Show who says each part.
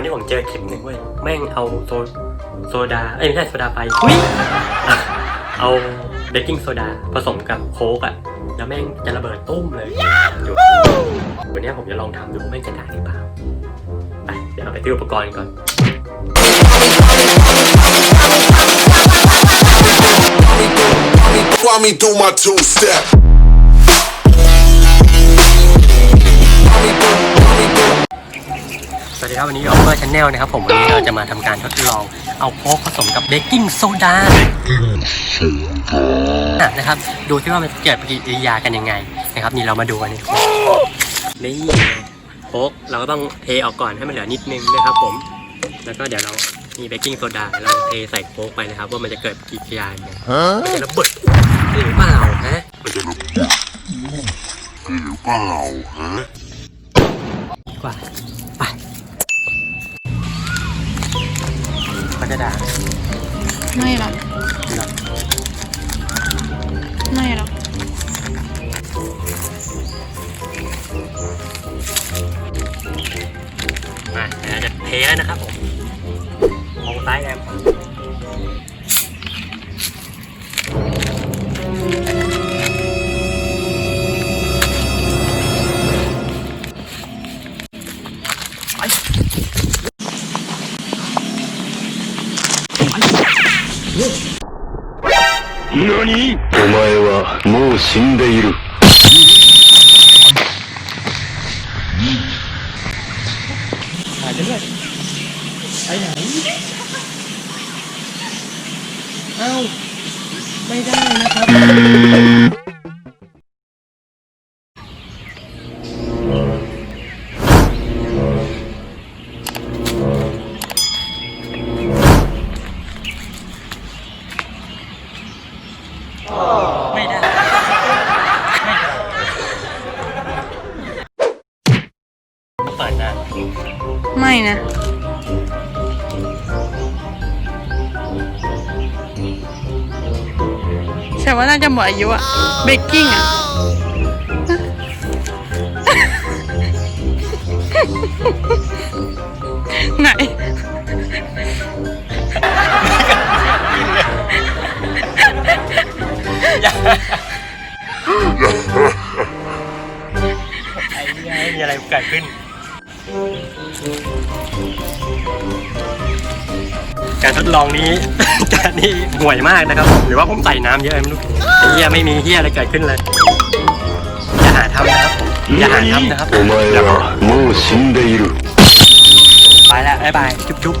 Speaker 1: วันนี้ผมเจอเข็มหนึ่งเว้ยแม่งเอาโซโซดา เอ้ยไม่ใช่โซดาไฟอุ๊ยอะเอาเบกกิ้งโซดาผสมกับโค้กอะแล้วแม่งจะระเบิดตุ้มเลยอยู่วันนี้ผมจะลองทำดูแม่งจะได้หรือเปล่าไปเดี๋ยวเราไปซื้ออุปกรณ์ก่อน
Speaker 2: Walk me through my two step.
Speaker 1: สวัส ดีครับวันนี้ออฟเฟอร์ชาแนลนะครับผมวันนี้เราจะมาทำการทดลองเอาโค้กผสมกับเบกกิ้งโซดานะครับดูที่ว่ามันเกิดปฏิกิริยากันยังไงนะครับ นี่เรามาดูกันนี่นี่โค้กเราก็ต้องเทออกก่อนให้มันเหลือนิดนึงนะครับผม แล้วก็เดี๋ยวเรามีเบกกิ้งโซดาเราเทใส่โค้กไปนะครับ ว่ามันจะเกิดปฏิกิริยายังไงมันจะระเบิดหรือเปล่าฮะดีกว่า จะด่า
Speaker 3: ไม่หรอกไม่หรอก
Speaker 1: มาเดี๋ยวจะเทแล้วนะครับผมมองซ้ายแอม
Speaker 4: お前はもう死んでいる。
Speaker 5: เอ้า ไม่ได้นะครับ
Speaker 1: ไม่ได้เปิดนะ
Speaker 3: ไม่นะ แต่ว่าน่าจะหมดอายุอะเบกกิ้งอะไหน
Speaker 1: อ้เนี่ยไม่มีอะไรเกิดขึ้น การทดลองนี้ การนี้ห่วยมากนะครับ หรือว่าผมใส่น้ำเยอะไม่รู้ไอ้เหี้ยไม่มีเหี้ยอะไรเกิดขึ้นเลย อย่าหาทำนะครับผมอย่าหาทำนะครับ
Speaker 4: お前はもう死んでいる。
Speaker 1: ไปแล้วบ๊ายบาย จุ๊บจุ๊บ